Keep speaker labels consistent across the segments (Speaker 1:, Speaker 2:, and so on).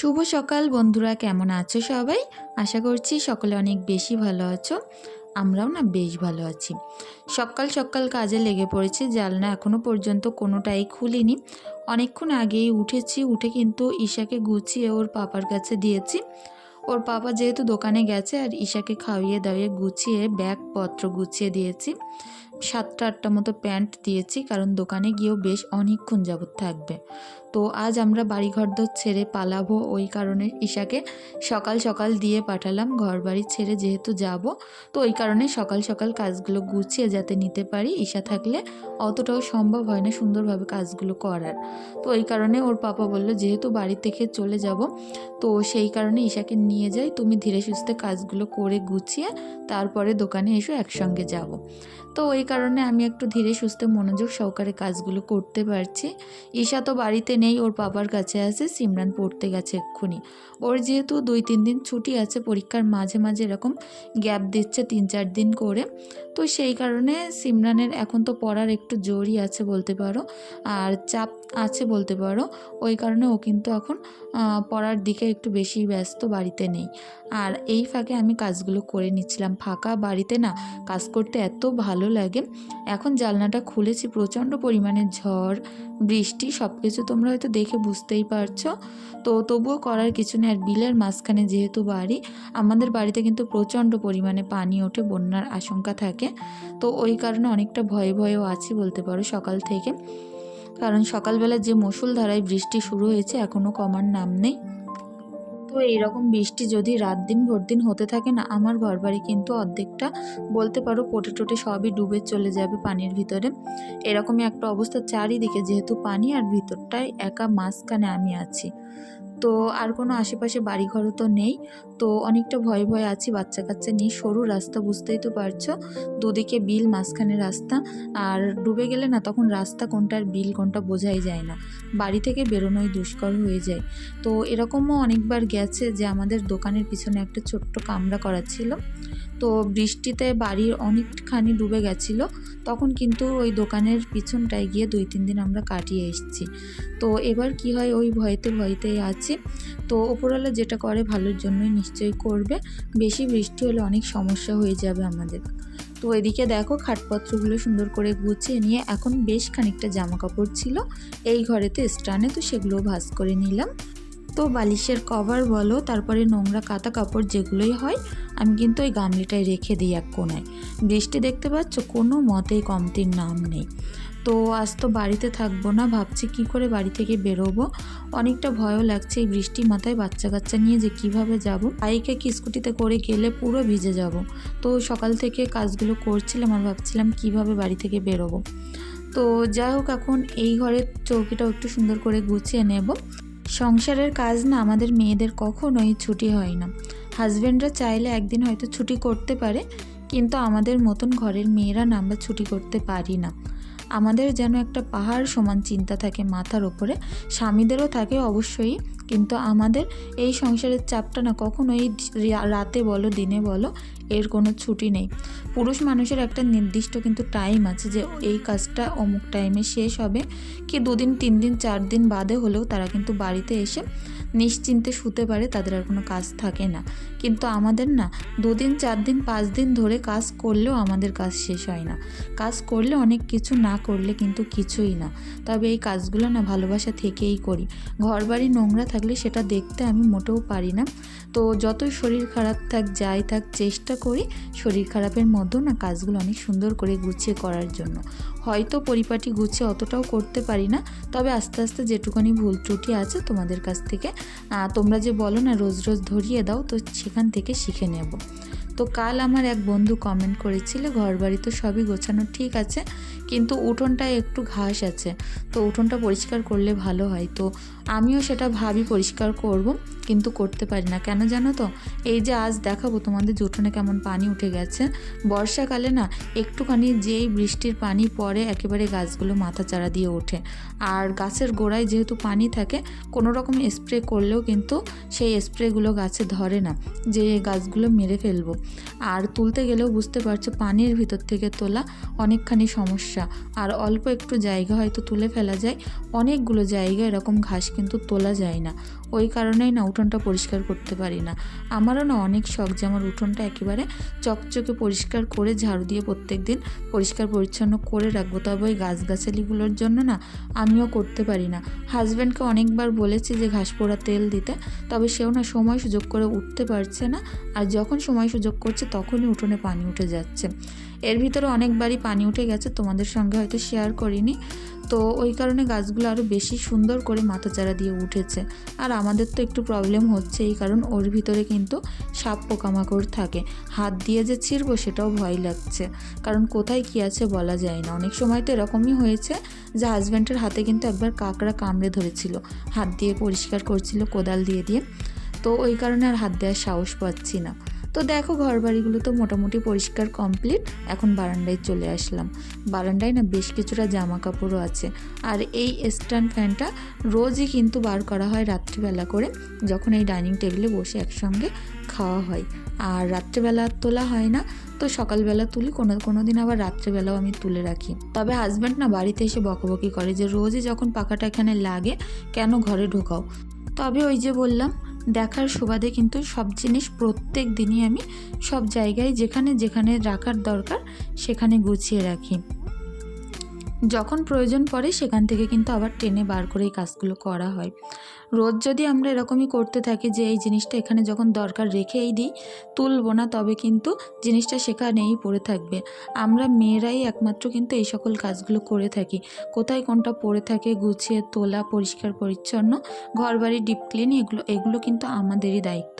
Speaker 1: শুভ সকাল বন্ধুরা, কেমন আছো সবাই? আশা করছি সকলে অনেক বেশি ভালো আছো, আমরাও না বেশ ভালো আছি। সকাল সকাল কাজে লেগে পড়েছি জালনা এখনও পর্যন্ত কোনোটাই খুলিনি। অনেকক্ষণ আগেই উঠেছি, উঠে কিন্তু ঈশাকে গুছিয়ে ওর পাপার কাছে দিয়েছি। ওর পাপা যেহেতু দোকানে গেছে, আর ঈশাকে খাইয়ে দাইয়ে গুছিয়ে ব্যাগপত্র গুছিয়ে দিয়েছি। সাতটা আটটা মতো প্যান্ট দিয়েছি, কারণ দোকানে গিয়েও বেশ অনেকক্ষণ যাবৎ থাকবে। তো আজ আমরা বাড়ি ঘর দর ছেড়ে পালাবো ওই কারণে ঈশাকে সকাল সকাল দিয়ে পাঠালাম ঘর বাড়ি ছেড়ে যেহেতু যাব, তো ওই কারণে সকাল সকাল কাজগুলো গুছিয়ে যাতে নিতে পারি, ঈশা থাকলে অতটাও সম্ভব হয় না সুন্দরভাবে কাজগুলো করার। তো ওই কারণে ওর পাপা বলল, যেহেতু বাড়ি থেকে চলে যাব, তো সেই কারণে ঈশাকে নিয়ে যাই, তুমি ধীরে সুস্থে কাজগুলো করে গুছিয়ে তারপরে দোকানে এসো, একসঙ্গে যাব। তো ওই কারণে আমি একটু ধীরে সুস্থে মনোযোগ সহকারে কাজগুলো করতে পারছি। ঈশা তো বাড়িতে নেই, ওর বাবার কাছে আছে, সিমরান পড়তে গেছে এক্ষুনি। ওর যেহেতু দুই, তিন দিন ছুটি আছে, পরীক্ষার মাঝে মাঝে এরকম গ্যাপ দিচ্ছে তিন, চার দিন করে। তো সেই কারণে সিমরানের এখন তো পড়ার একটু জোরই আছে বলতে পারো। আর চাপ আছে বলতে পারো। ওই কারণে ও কিন্তু এখন পড়ার দিকে একটু বেশি ব্যস্ত বাড়িতে নেই। আর এই ফাঁকে আমি কাজগুলো করে নিচ্ছিলাম। ফাঁকা বাড়িতে না কাজ করতে এত ভালো লাগে। এখন জানলাটা খুলেছি, প্রচণ্ড পরিমাণে ঝড়, বৃষ্টি সব কিছু তোমরা হয়তো দেখে বুঝতেই পারছ। তো তবুও করার কিছু নেই। আর বিলের মাঝখানে যেহেতু বাড়ি, আমাদের বাড়িতে কিন্তু প্রচণ্ড পরিমাণে পানি ওঠে, বন্যার আশঙ্কা থাকে। তো ওই কারণে অনেকটা ভয়ে ভয়েও আছি বলতে পারো সকাল থেকে। কারণ সকালবেলা যে মুসুলধারায় বৃষ্টি শুরু হয়েছে এখনও কমার নাম নেই। তো এইরকম বৃষ্টি যদি রাত দিন ভোর দিন হতে থাকে না, আমার ঘর বাড়ি কিন্তু অর্ধেকটা, বলতে পারো পোটে টোটে সবই ডুবে চলে যাবে পানির ভিতরে। এরকমই একটা অবস্থা চারিদিকে, যেহেতু পানি আর ভিতরটায় একা মাঝখানে আমি আছি। তো আর কোনো আশেপাশে বাড়িঘরও তো নেই। তো অনেকটা ভয়ে ভয়ে আছি বাচ্চা কাচ্চা নিয়ে সরু রাস্তা, বুঝতেই তো পারছ। দুদিকে বিল, মাঝখানে রাস্তা। আর ডুবে গেলে না তখন রাস্তা কোনটার বিল কোনটা বোঝাই যায় না। বাড়ি থেকে বেরোনোই দুষ্কর হয়ে যায়। তো এরকমও অনেকবার গেছে যে আমাদের দোকানের পিছনে একটা ছোট্ট কামরা করা ছিল। তো বৃষ্টিতে বাড়ির অনেকখানি ডুবে গেছিল। তখন কিন্তু ওই দোকানের পিছনটায় গিয়ে দুই তিন দিন আমরা কাটিয়ে এসেছি। তো এবার কি হয়, ওই ভয়েতে ভয়েতেই আছি। তো ওপরওয়ালা যেটা করে ভালোর জন্যই নিশ্চয়ই করবে। বেশি বৃষ্টি হলে অনেক সমস্যা হয়ে যাবে আমাদের। তো এদিকে দেখো খাটপত্রগুলো সুন্দর করে গুছিয়ে নিয়ে এখন বেশ খানিকটা জামা কাপড় ছিল। এই ঘরেতে স্টানে তো সেগুলো ভাঁজ করে নিলাম। তো বালিশের কভার বলো, তারপরে নোংরা কাতা কাপড় যেগুলোই হয়, আমি কিন্তু ওই গামলিটায় রেখে দিই এক কোনায়। বৃষ্টি দেখতে পাচ্ছ, কোনো মতেই কমতির নাম নেই। তো আজ তো বাড়িতে থাকব না, ভাবছি কি করে বাড়ি থেকে বেরোবো। অনেকটা ভয়ও লাগছে এই বৃষ্টি মাথায় বাচ্চা কাচ্চা নিয়ে যে কীভাবে যাব। বাইকে কি স্কুটিতে করে গেলে পুরো ভিজে যাব। তো সকাল থেকে কাজগুলো করছিলাম আর ভাবছিলাম কীভাবে বাড়ি থেকে বেরোবো। তো যাই হোক, এখন এই ঘরের চৌকিটাও একটু সুন্দর করে গুছিয়ে নেব। সংসারের কাজ না আমাদের মেয়েদের কখনোই ছুটি হয় না। হাজব্যান্ডরা চাইলে একদিন হয়তো ছুটি করতে পারে, কিন্তু আমাদের মতন ঘরের মেয়েরা না আমরা ছুটি করতে পারি না। আমাদের যেন একটা পাহাড় সমান চিন্তা থাকে মাথার ওপরে স্বামীদেরও থাকে অবশ্যই কিন্তু আমাদের এই সংসারের চাপটা না কখনোই রাতে বলো, দিনে বলো, এর কোনো ছুটি নেই। পুরুষ মানুষের একটা নির্দিষ্ট কিন্তু টাইম আছে যে এই কাজটা অমুক টাইমে শেষ হবে। কি দুদিন, তিন দিন, চার দিন বাদে হলেও তারা কিন্তু বাড়িতে এসে নিশ্চিন্তে শুতে পারে, তাদের আর কোনো কাজ থাকে না। কিন্তু আমাদের না, দুদিন চার দিন পাঁচ দিন ধরে কাজ করলেও আমাদের কাজ শেষ হয় না। কাজ করলে অনেক কিছু না করলে কিন্তু কিছুই না। তবে এই কাজগুলো না ভালোবাসা থেকেই করি। ঘর বাড়ি নোংরা থাকলে সেটা দেখতে আমি মোটেও পারি না। তো যতই শরীর খারাপ থাক, যাই থাক, চেষ্টা করি শরীর খারাপের মধ্যেও না কাজগুলো অনেক সুন্দর করে গুছিয়ে করার জন্য। হয়তো পরিপাটি গুছিয়ে অতটাও করতে পারি না, তবে আস্তে আস্তে যেটুকুনি ভুল ত্রুটি আছে তোমাদের কাছ থেকে তোমরা যে বলো না রোজ রোজ ধরিয়ে দাও, তো সেখান থেকে শিখে নেব। তো কাল আমার এক বন্ধু কমেন্ট করেছিল ঘর বাড়ি তো সবই গোছানো ঠিক আছে কিন্তু উঠোনটায় একটু ঘাস আছে, তো উঠোনটা পরিষ্কার করলে ভালো হয়। তো আমিও সেটা ভাবি পরিষ্কার করব, কিন্তু করতে পারি না। কেন জানো তো? এই যে আজ দেখাবো তোমাদের যে উঠোনে কেমন পানি উঠে গেছে। বর্ষাকালে না, একটুখানি যেই বৃষ্টির পানি পড়ে, একেবারে গাছগুলো মাথা চারা দিয়ে ওঠে। আর গাছের গোড়ায় যেহেতু পানি থাকে, কোনো রকম স্প্রে করলেও কিন্তু সেই স্প্রেগুলো গাছে ধরে না, যে গাছগুলো মেরে ফেলব। আর তুলতে গেলেও বুঝতে পারছ, পানির ভিতর থেকে তোলা অনেকখানি সমস্যা। আর অল্প একটু জায়গা হয়তো তুলে ফেলা যায়। অনেকগুলো জায়গা এরকম ঘাস কিন্তু তোলা যায় না। ওই কারণেই না উঠোনটা পরিষ্কার করতে পারি না। আমারও না অনেক শখ যে আমার উঠোনটা একেবারে চকচকে পরিষ্কার করে ঝাড়ু দিয়ে প্রত্যেক দিন পরিষ্কার পরিচ্ছন্ন করে রাখব। তবে ওই গাছগাছালিগুলোর জন্য না আমিও করতে পারি না। হাজব্যান্ডকে অনেকবার বলেছি যে ঘাস পোড়া তেল দিতে, তবে সেও না সময় সুযোগ করে উঠতে পারছে না আর যখন সময় সুযোগ করছে তখনই উঠোনে পানি উঠে যাচ্ছে। এর ভিতরে অনেকবারই পানি উঠে গেছে, তোমাদের সঙ্গে হয়তো শেয়ার করিনি। তো ওই কারণে গাছগুলো আরও বেশি সুন্দর করে মাথাচাড়া দিয়ে উঠেছে। আর আমাদের তো একটু প্রবলেম হচ্ছে, এই কারণ ওর ভিতরে কিন্তু সাপ পোকামাকড় থাকে। হাত দিয়ে যে ছিঁড়বো সেটাও ভয় লাগছে। কারণ কোথায় কী আছে বলা যায় না। অনেক সময় তো এরকমই হয়েছে যে হাজব্যান্ডের হাতে কিন্তু একবার কাঁকড়া কামড়ে ধরেছিল। হাত দিয়ে পরিষ্কার করছিল, কোদাল দিয়ে দিয়ে। তো ওই কারণে আর হাত দেওয়ার সাহস পাচ্ছি না। তো দেখো ঘর বাড়িগুলো তো মোটামুটি পরিষ্কার কমপ্লিট এখন বারান্দায় চলে আসলাম। বারান্দায় না বেশ কিছুটা জামা কাপড়ও আছে। আর এই স্ট্যান্ড ফ্যানটা রোজই কিন্তু বার করা হয় রাত্রিবেলা করে, যখন এই ডাইনিং টেবিলে বসে একসঙ্গে খাওয়া হয়। আর রাত্রিবেলা তোলা হয় না, তো সকালবেলা তুলি, কোনো কোনো দিন আবার রাত্রেবেলাও আমি তুলে রাখি। তবে হাজব্যান্ড না বাড়িতে এসে বকবকি করে যে রোজই যখন পাখাটা এখানে লাগে, কেন ঘরে ঢোকাও? তবে ওই যে বললাম দেখার সুবাদে কিন্তু সব জিনিস প্রত্যেক দিনই আমি সব জায়গায় যেখানে যেখানে রাখার দরকার সেখানে গুছিয়ে রাখি। যখন প্রয়োজন পড়ে সেখান থেকে কিন্তু আবার টেনে বার করে এই কাজগুলো করা হয়। রোজ যদি আমরা এরকমই করতে থাকি যে এই জিনিসটা এখানে যখন দরকার রেখেই দিই, তুলবো না, তবে কিন্তু জিনিসটা সেখানেই পড়ে থাকবে। আমরা মেয়েরাই একমাত্র কিন্তু এই সকল কাজগুলো করে থাকি। কোথায় কোনটা পড়ে থাকে গুছিয়ে তোলা, পরিষ্কার, পরিচ্ছন্ন ঘর বাড়ি ডিপ ক্লিন, এগুলো এগুলো কিন্তু আমাদেরই দায়িত্ব।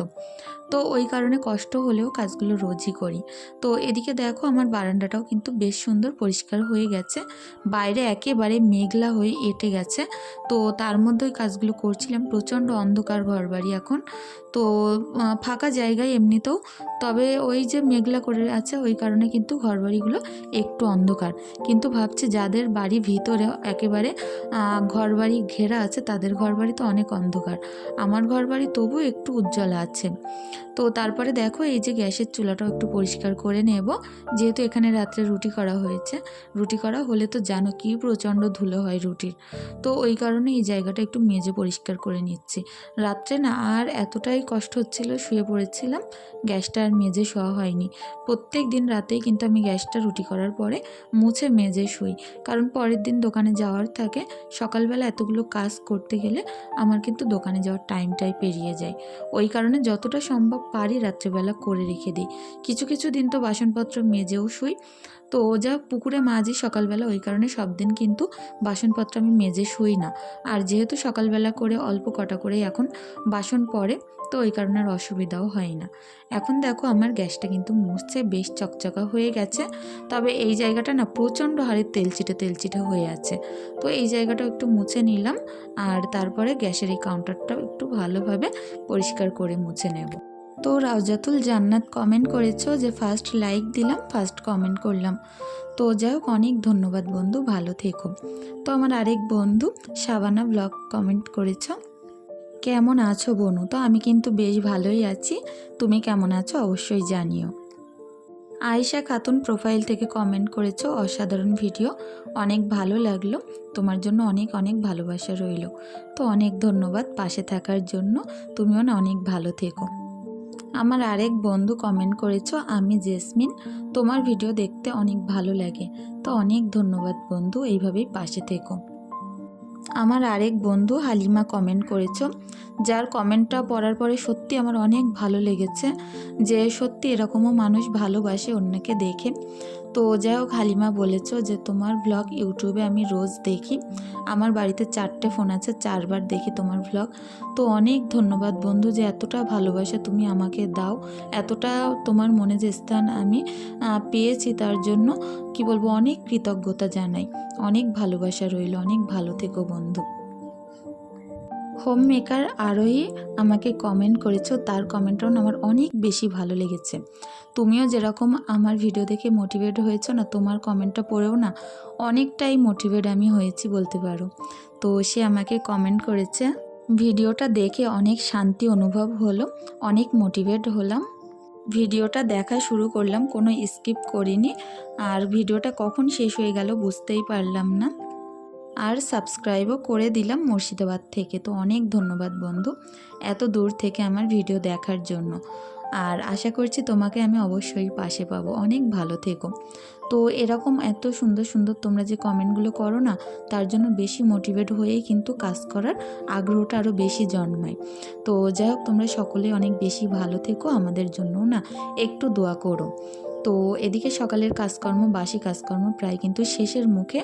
Speaker 1: তো ওই কারণে কষ্ট হলেও কাজগুলো রোজই করি। তো এদিকে দেখো আমার বারান্দাটাও কিন্তু বেশ সুন্দর পরিষ্কার হয়ে গেছে। বাইরে একেবারে মেঘলা হয়ে এঁটে গেছে। তো তার মধ্যে ওই কাজগুলো করছিলাম। প্রচণ্ড অন্ধকার ঘর বাড়ি এখন। তো ফাঁকা জায়গায় এমনিতেও। তবে ওই যে মেঘলা করে আছে, ওই কারণে কিন্তু ঘর বাড়িগুলো একটু অন্ধকার। কিন্তু ভাবছি যাদের বাড়ি ভিতরে একেবারে ঘর বাড়ি ঘেরা আছে, তাদের ঘর বাড়ি তো অনেক অন্ধকার। আমার ঘর বাড়ি তবুও একটু উজ্জ্বল আছে। তো তারপরে দেখো এই যে গ্যাসের চুলাটাও একটু পরিষ্কার করে নেব। যেহেতু এখানে রাত্রে রুটি করা হয়েছে, রুটি করা হলে তো জানো কি প্রচণ্ড ধুলো হয় রুটির। তো ওই কারণে এই জায়গাটা একটু মেজে পরিষ্কার করে নিচ্ছি। রাত্রে না আর এতটাই কষ্ট হচ্ছিল, শুয়ে পড়েছিলাম, গ্যাসটা আর মেজে শোয়া হয়নি। প্রত্যেক দিন রাতেই কিন্তু আমি গ্যাসটা রুটি করার পরে মুছে মেজে শুই। কারণ পরের দিন দোকানে যাওয়ার থাকে, সকালবেলা এতগুলো কাজ করতে গেলে আমার কিন্তু দোকানে যাওয়ার টাইমটাই পেরিয়ে যায়। ওই কারণে যতটা সম্ভব পারি রাত্রেবেলা করে রেখে দিই। কিছু কিছু দিন তো বাসনপত্র মেজেও শুই। তো ও যা পুকুরে মাঝি সকালবেলা, ওই কারণে সব দিন কিন্তু বাসনপত্র আমি মেজে শুই না। আর যেহেতু সকালবেলা করে অল্প কটা করেই এখন বাসন পড়ে, তো ওই কারণে আর অসুবিধাও হয় না। এখন দেখো আমার গ্যাসটা কিন্তু মুছছে, বেশ চকচকা হয়ে গেছে। তবে এই জায়গাটা না প্রচণ্ড হারে তেলচিটে তেলচিটে হয়ে আছে। তো এই জায়গাটা একটু মুছে নিলাম। আর তারপরে গ্যাসের এই কাউন্টারটাও একটু ভালোভাবে পরিষ্কার করে মুছে নেব। তো রাউজাতুল জান্নাত কমেন্ট করেছ যে ফার্স্ট লাইক দিলাম ফার্স্ট কমেন্ট করলাম। তো যাই হোক অনেক ধন্যবাদ বন্ধু, ভালো থেকো। তো আমার আরেক বন্ধু শাবানা ব্লগ কমেন্ট করেছ, কেমন আছো বনু? তো আমি কিন্তু বেশ ভালোই আছি, তুমি কেমন আছো অবশ্যই জানিও। আয়েশা খাতুন প্রোফাইল থেকে কমেন্ট করেছ, অসাধারণ ভিডিও অনেক ভালো লাগল, তোমার জন্য অনেক অনেক ভালোবাসা রইল। তো অনেক ধন্যবাদ পাশে থাকার জন্য, তুমিও না অনেক ভালো থেকো। আমার আরেক বন্ধু কমেন্ট করেছ, আমি জেসমিন। তোমার ভিডিও দেখতে অনেক ভালো লাগে। তো অনেক ধন্যবাদ বন্ধু, এইভাবেই পাশে থেকো। আমার আরেক বন্ধু হালিমা কমেন্ট করেছ, যার কমেন্টটা পড়ার পরে সত্যি আমার অনেক ভালো লেগেছে, যে সত্যি এরকমও মানুষ ভালোবাসে অন্যকে দেখে। তো যাই হোক, হালিমা বলেছ যে তোমার ব্লগ ইউটিউবে আমি রোজ দেখি। আমার বাড়িতে চারটে ফোন আছে, চারবার দেখি তোমার ব্লগ তো অনেক ধন্যবাদ বন্ধু যে এতটা ভালোবাসা তুমি আমাকে দাও, এতটা তোমার মনে যে স্থান আমি পেয়েছি তার জন্য কি বলব, অনেক কৃতজ্ঞতা জানাই। অনেক ভালোবাসা রইল, অনেক ভালো থেকো বন্ধু। হোম মেকার আরোহী আমাকে কমেন্ট করেছ, তার কমেন্টটাও আমার অনেক বেশি ভালো লেগেছে। তুমিও যেরকম আমার ভিডিও দেখে মোটিভেট হয়েছো না, তোমার কমেন্টটা পড়েও না, অনেকটাই মোটিভেট আমি হয়েছি বলতে পারো। তো সে আমাকে কমেন্ট করেছে, ভিডিওটা দেখে অনেক শান্তি অনুভব হলো, অনেক মোটিভেট হলাম। ভিডিওটা দেখা শুরু করলাম, কোনো স্কিপ করিনি, আর ভিডিওটা কখন শেষ হয়ে গেল বুঝতেই পারলাম না। আর সাবস্ক্রাইবও করে দিলাম মুর্শিদাবাদ থেকে। তো অনেক ধন্যবাদ বন্ধু এত দূর থেকে আমার ভিডিও দেখার জন্য। আর আশা করছি তোমাকে আমি অবশ্যই পাশে পাবো। অনেক ভালো থেকো। তো এরকম এত সুন্দর সুন্দর তোমরা যে কমেন্টগুলো করো না, তার জন্য বেশি মোটিভেট হয়েই কিন্তু কাজ করার আগ্রহটা আরও বেশি জন্মায়। তো যাই হোক, তোমরা সকলে অনেক বেশি ভালো থেকো। আমাদের জন্যও না একটু দোয়া করো। তো এদিকে সকালের কাজকর্ম, বাসি কাজকর্ম প্রায় কিন্তু শেষের মুখে।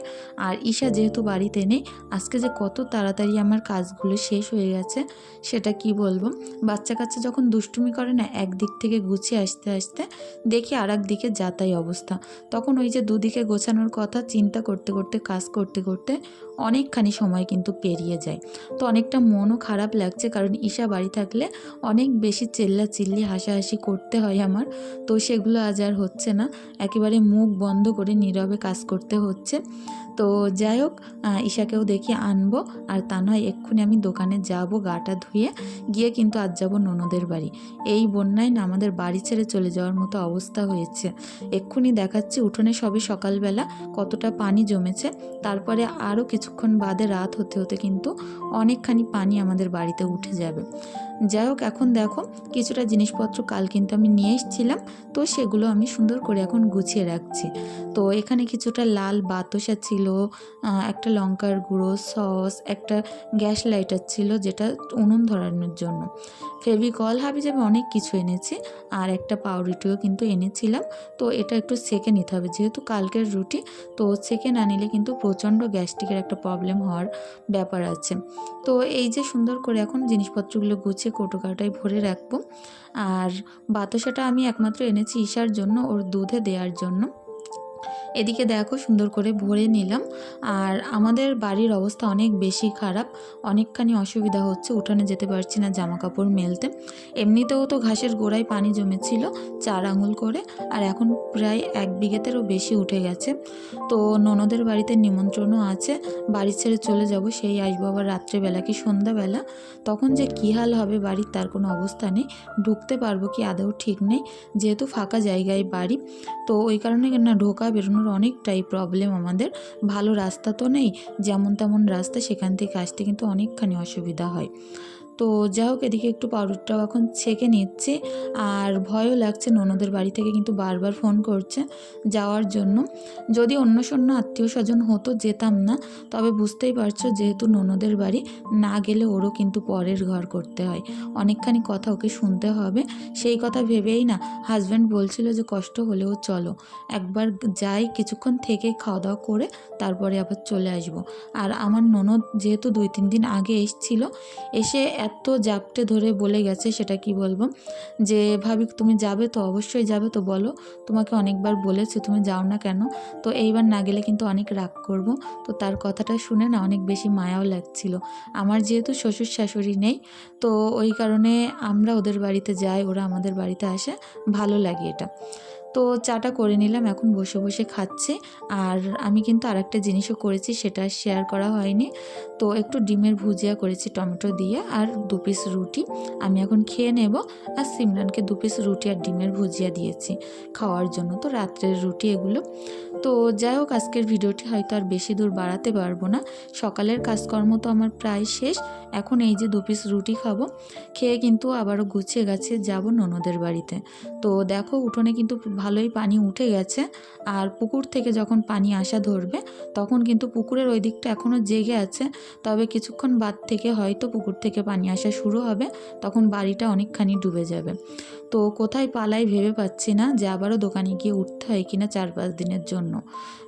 Speaker 1: আর ঈশা যেহেতু বাড়িতে নেই, আজকে যে কত তাড়াতাড়ি আমার কাজগুলো শেষ হয়ে গেছে, সেটা কি বলব? বাচ্চা কাচ্চা যখন দুষ্টুমি করে না, একদিক থেকে গুছিয়ে আসতে আসতে দেখি আর দিকে যাতাই অবস্থা। তখন ওই যে দুদিকে গোছানোর কথা, চিন্তা করতে করতে, কাজ করতে করতে অনেকখানি সময় কিন্তু পেরিয়ে যায়। তো অনেকটা মনও খারাপ লাগছে, কারণ ঈশা বাড়ি থাকলে অনেক বেশি চেল্লা চিল্লি হাসাহাসি করতে হয় আমার। তো সেগুলো আজ আর হচ্ছে না। একেবারে মুখ বন্ধ করে নীরবে কাজ করতে হচ্ছে। তো যাই হোক ঈশাকেও দেখি আনব। আর তা নয়, এক্ষুনি আমি দোকানে যাব গাটা ধুয়ে। গিয়ে কিন্তু আজ যাব ননদের বাড়ি। এই বন্যায় না আমাদের বাড়ি ছেড়ে চলে যাওয়ার মতো অবস্থা হয়েছে। এক্ষুনি দেখাচ্ছি উঠোনে সবে সকালবেলা কতটা পানি জমেছে। তারপরে আরও কিছুক্ষণ বাদে রাত হতে হতে কিন্তু অনেকখানি পানি আমাদের বাড়িতে উঠে যাবে। যাই হোক, এখন দেখো কিছুটা জিনিসপত্র কাল কিন্তু আমি নিয়ে এসেছিলাম, তো সেগুলো আমি সুন্দর করে এখন গুছিয়ে রাখছি। তো এখানে কিছুটা লাল বাতাসা ছিল একটা লঙ্কার গুঁড়ো, সস, একটা গ্যাস লাইটার ছিল যেটা উনুন ধরানোর জন্য। ফেভিকল হাবি যাবে অনেক কিছু এনেছি, আর একটা পাউরুটিও কিন্তু এনেছিলাম, তো এটা একটু সেকে নিতে হবে যেহেতু কালকের রুটি, তো সেকে না নিলে কিন্তু প্রচণ্ড গ্যাস্ট্রিকের একটা প্রবলেম হওয়ার ব্যাপার আছে। তো এই যে সুন্দর করে এখন জিনিসপত্রগুলো গুছিয়ে কোটো কাটায় ভরে রাখব। আর বাতাসাটা আমি একমাত্র এনেছি ঈশার জন্য, ওর দুধে দেওয়ার জন্য। এদিকে দেখো সুন্দর করে ভরে নিলাম। আর আমাদের বাড়ির অবস্থা অনেক বেশি খারাপ। অনেকখানি অসুবিধা হচ্ছে, উঠানে যেতে পারছি না জামা কাপড় মেলতে। এমনিতেও তো ঘাসের গোড়ায় পানি জমেছিল, চার আঙুল করে, আর এখন প্রায় এক বিঘেতেরও বেশি উঠে গেছে। তো ননদের বাড়িতে নিমন্ত্রণও আছে, বাড়ি ছেড়ে চলে যাব, সেই আসব আবার রাত্রেবেলা কি সন্ধ্যাবেলা? তখন যে কী হাল হবে বাড়ির তার কোনো অবস্থা নেই। ঢুকতে পারব কি আদৌ ঠিক নেই, যেহেতু ফাঁকা জায়গায় বাড়ি। তো ওই কারণে না, ঢোকা বেরোনোর অনেকটাই প্রবলেম আমাদের। ভালো রাস্তা তো নেই, যেমন তেমন রাস্তা সেখান থেকে আসতে কিন্তু অনেকখানি অসুবিধা হয়। তো যাই হোক, এদিকে একটু পাউডারটাও এখন ছেঁকে নিচ্ছি। আর ভয়ও লাগছে, ননদের বাড়ি থেকে কিন্তু বারবার ফোন করছে যাওয়ার জন্য। যদি অন্য সন্য আত্মীয় স্বজন হতো, যেতাম না। তবে বুঝতেই পারছ, যেহেতু ননদের বাড়ি, না গেলে ওরও কিন্তু পরের ঘর করতে হয়। অনেকখানি কথা ওকে শুনতে হবে। সেই কথা ভেবেই না হাজব্যান্ড বলছিল যে কষ্ট হলেও চলো। একবার যাই, কিছুক্ষণ থেকে খাওয়া দাওয়া করে তারপরে আবার চলে আসব। আর আমার ননদ যেহেতু দুই তিন দিন আগে এসছিল, এসে এত জাপটে ধরে বলে গেছে সেটা কি বলব? যে, ভাবি, তুমি যাবে তো? অবশ্যই যাবে তো বলো। তোমাকে অনেকবার বলেছি, তুমি যাও না কেন? তো এইবার না গেলে কিন্তু অনেক রাগ করব। তো তার কথাটা শুনে না অনেক বেশি মায়াও লাগছিল। আমার যেহেতু শ্বশুর শাশুড়ি নেই, তো ওই কারণে আমরা ওদের বাড়িতে যাই, ওরা আমাদের বাড়িতে আসে। ভালো লাগে এটা। তো চাটা করে নিলাম, এখন বসে বসে খাচ্ছে। আর আমি কিন্তু আর একটা জিনিসও করেছি, সেটা শেয়ার করা হয়নি। তো একটু ডিমের ভুজিয়া করেছি, টমেটো দিয়ে আর দু পিস রুটি। আমি এখন খেয়ে নেব আর সিমরানকে দু পিস রুটি আর ডিমের ভুজিয়া দিয়েছি, খাওয়ার জন্য। তো রাত্রের রুটি এগুলো। তো যাই হোক আজকের ভিডিওটি হয়তো আর বেশি দূর বাড়াতে পারব না। সকালের কাজকর্ম তো আমার প্রায় শেষ। এখন এই যে দু পিস রুটি খাব, খেয়ে কিন্তু আবারও গুছিয়ে গেছে যাব ননদের বাড়িতে। তো দেখো, উঠোনে কিন্তু ভালোই পানি উঠে গেছে। আর পুকুর থেকে যখন পানি আসা ধরবে, তখন কিন্তু পুকুরের ওই দিকটা এখনও জেগে আছে। তবে কিছুক্ষণ বাদ থেকে হয়তো পুকুর থেকে পানি আসা শুরু হবে, তখন বাড়িটা অনেকখানি ডুবে যাবে। তো কোথায় পালাই ভেবে পাচ্ছি না যে আবারও দোকানে গিয়ে উঠতে হয় কিনা চার পাঁচ দিনের জন্য।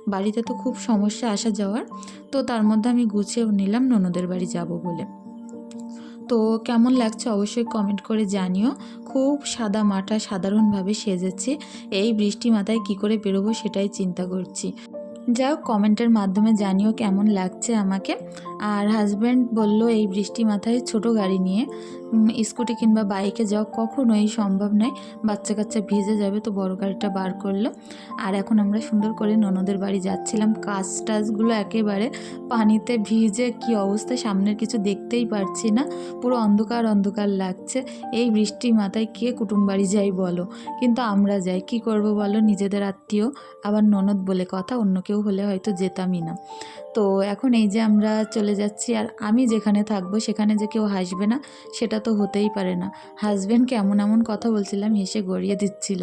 Speaker 1: বাড়িতে তো খুব সমস্যা আসা যাওয়ার, তো তার মধ্যে আমি গুছিয়েও নিলাম ননদের বাড়ি যাব বলে। তো কেমন লাগছে অবশ্যই কমেন্ট করে জানিও। খুব সাদা মাটা, সাধারণভাবে সেজেছি। এই বৃষ্টি মাথায় কি করে বেরোবো সেটাই চিন্তা করছি। যাই হোক কমেন্টের মাধ্যমে জানিও কেমন লাগছে আমাকে। আর হাজব্যান্ড বলল, এই বৃষ্টি মাথায় ছোট গাড়ি নিয়ে স্কুটি কিংবা বাইকে যাওয়া কখনোই সম্ভব নয়। বাচ্চা কাচ্চা ভিজে যাবে তো বড় গাড়িটা বার করল। আর এখন আমরা সুন্দর করে ননদের বাড়ি যাচ্ছিলাম। কাজ টাজগুলো একেবারে পানিতে ভিজে, কি অবস্থা সামনের কিছু দেখতেই পারছি না। পুরো অন্ধকার অন্ধকার লাগছে। এই বৃষ্টি মাথায় কে কুটুম বাড়ি যাই বলো? কিন্তু আমরা যাই। কি করব বলো? নিজেদের আত্মীয়, আবার ননদ বলে কথা, অন্য কেউ হলে হয়তো যেতামই না। তো এখন এই যে আমরা চলে যাচ্ছি আর আমি যেখানে থাকব সেখানে যে কেউ হাসবে না, সেটা তো হতেই পারে না। হাজব্যান্ড কেমন এমন কথা বলছিলাম, হেসে গড়িয়ে দিচ্ছিল।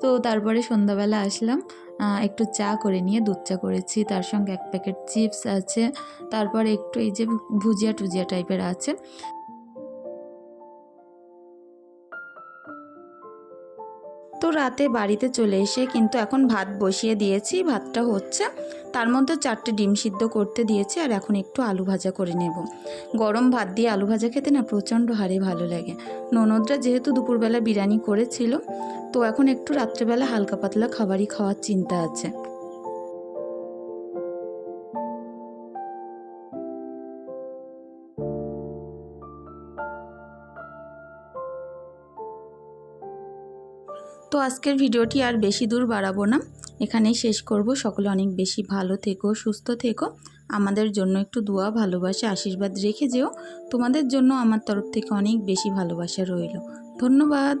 Speaker 1: তো তারপরে সন্ধ্যাবেলা আসলাম একটু চা করে নিয়ে দুধ চা করেছি। তার সঙ্গে এক প্যাকেট চিপস আছে, তারপর একটু এই যে ভুজিয়া টুজিয়া টাইপের আছে রাতে বাড়িতে চলে এসে কিন্তু এখন ভাত বসিয়ে দিয়েছি, ভাতটা হচ্ছে। তার মধ্যে চারটে ডিম সিদ্ধ করতে দিয়েছি আর এখন একটু আলু ভাজা করে নেব। গরম ভাত দিয়ে আলু ভাজা খেতে না প্রচণ্ড হারে ভালো লাগে। ননদরা যেহেতু দুপুরবেলা বিরিয়ানি করেছিল, তো এখন একটু রাত্রেবেলা হালকা পাতলা খাবারই খাওয়ার চিন্তা আছে। তো আজকের ভিডিওটি আর বেশি দূর বাড়াবো না। এখানেই শেষ করব। সকলে অনেক বেশি ভালো থেকো, সুস্থ থেকো। আমাদের জন্য একটু দোয়া, ভালোবাসা, আশীর্বাদ রেখে যেও। তোমাদের জন্য আমার তরফ থেকে অনেক বেশি ভালোবাসা রইল। ধন্যবাদ।